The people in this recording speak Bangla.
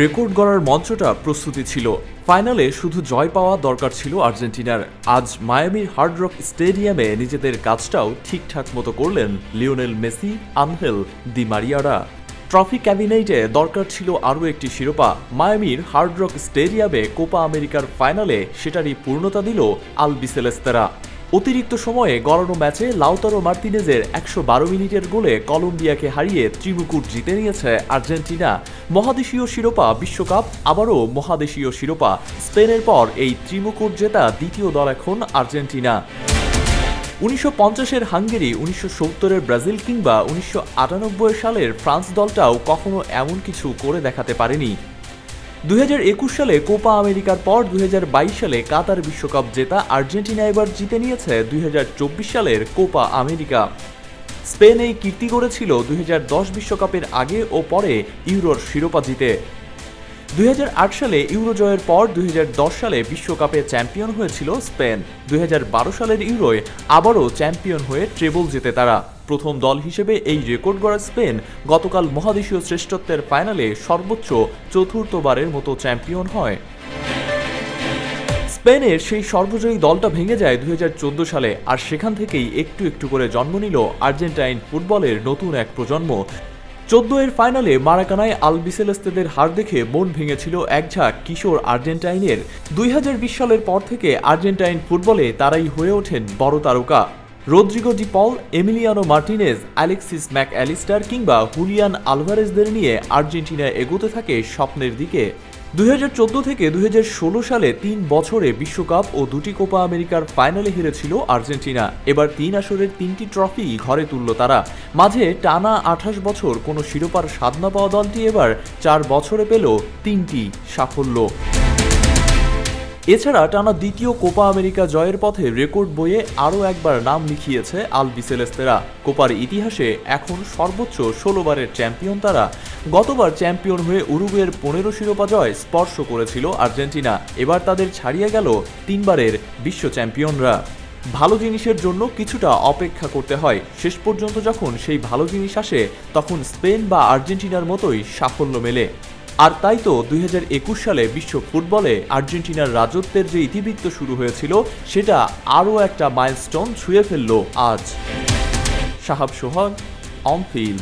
রেকর্ড গড়ার মঞ্চটা প্রস্তুতি ছিল। ফাইনালে শুধু জয় পাওয়া দরকার ছিল আর্জেন্টিনার। আজ মায়ামির হার্ড রক স্টেডিয়ামে নিজেদের কাজটাও ঠিকঠাক মতো করলেন লিওনেল মেসি, আনহেল, দি মারিয়ারা। ট্রফি ক্যাবিনেটে দরকার ছিল আরও একটি শিরোপা। মায়ামির হার্ড রক স্টেডিয়ামে কোপা আমেরিকার ফাইনালে সেটারই পূর্ণতা দিল আল বিসেলেস্তেরা অতিরিক্ত সময়ে গড়ানো ম্যাচে লাউতারো মার্তিনেজের একশো বারো মিনিটের গোলে কলম্বিয়াকে হারিয়ে ত্রিমুকুট জিতে নিয়েছে আর্জেন্টিনা। মহাদেশীয় শিরোপা বিশ্বকাপ, আবারও মহাদেশীয় শিরোপা। স্পেনের পর এই ত্রিমুকুট জেতা দ্বিতীয় দল এখন আর্জেন্টিনা। উনিশশো পঞ্চাশের হাঙ্গেরি, উনিশশো সত্তরের ব্রাজিল কিংবা উনিশশো আটানব্বই সালের ফ্রান্স দলটাও কখনো এমন কিছু করে দেখাতে পারেনি। দুই হাজার একুশ সালে কোপা আমেরিকার পর দুই হাজার বাইশ সালে কাতার বিশ্বকাপ জেতা আর্জেন্টিনা এবার জিতে নিয়েছে দুই হাজার চব্বিশ সালের কোপা আমেরিকা। স্পেন এই কীর্তি করেছিল দুই বিশ্বকাপের আগে ও পরে ইউরোর শিরোপা জিতে। দুই সালে ইউরো জয়ের পর দুই সালে বিশ্বকাপে চ্যাম্পিয়ন হয়েছিল স্পেন। দু হাজার বারো সালের ইউরোয় আবারও চ্যাম্পিয়ন হয়ে ট্রেবল জেতে তারা। প্রথম দল হিসেবে এই রেকর্ড গড়া স্পেন গতকাল মহাদেশীয় শ্রেষ্ঠত্বের ফাইনালে সর্বোচ্চ চতুর্থবারের মতো চ্যাম্পিয়ন হয়। স্পেনের সেই সর্বজয়ী দলটা ভেঙে যায় দুই হাজার চোদ্দ সালে, আর সেখান থেকেই একটু একটু করে জন্ম নিল আর্জেন্টাইন ফুটবলের নতুন এক প্রজন্ম। চোদ্দ এর ফাইনালে মারাকানায় আলবিসেলেস্তেদের হার দেখে মন ভেঙেছিল একঝাঁক কিশোর আর্জেন্টাইনের। দুই হাজার বিশ সালের পর থেকে আর্জেন্টাইন ফুটবলে তারাই হয়ে ওঠেন বড় তারকা। Rodrigo De Paul, Emiliano Martinez Alexis Mac Allister কিংবা হুলিয়ান আলভারেজদের নিয়ে আর্জেন্টিনা এগোতে থাকে স্বপ্নের দিকে। দুই হাজার চোদ্দ থেকে দুই হাজার ষোলো সালে তিন বছরে বিশ্বকাপ ও দুটি কোপা আমেরিকার ফাইনালে হেরেছিল আর্জেন্টিনা। এবার তিন আসরের তিনটি ট্রফি ঘরে তুলল তারা। মাঝে টানা আঠাশ বছর কোনো শিরোপার সাধনা পাওয়া দলটি এবার চার বছরে পেল তিনটি সাফল্য। এছাড়া টানা দ্বিতীয় কোপা আমেরিকা জয়ের পথে রেকর্ড বইয়ে আরও একবার নাম লিখিয়েছে আল বিসেলেস্তেরা কোপার ইতিহাসে এখন সর্বোচ্চ ষোলোবারের চ্যাম্পিয়ন তারা। গতবার চ্যাম্পিয়ন হয়ে উরুগুয়ের পনেরো শিরোপা জয় স্পর্শ করেছিল আর্জেন্টিনা। এবার তাদের ছাড়িয়ে গেল তিনবারের বিশ্ব চ্যাম্পিয়নরা। ভালো জিনিসের জন্য কিছুটা অপেক্ষা করতে হয়। শেষ পর্যন্ত যখন সেই ভালো জিনিস আসে, তখন স্পেন বা আর্জেন্টিনার মতোই সাফল্য মেলে। আর তাই তো দুই হাজার একুশ সালে বিশ্ব ফুটবলে আর্জেন্টিনার রাজত্বের যে ইতিবৃত্ত শুরু হয়েছিল, সেটা আরও একটা মাইলস্টোন ছুঁয়ে ফেলল আজ। সাহাব সোহাগ অন ফিল্ড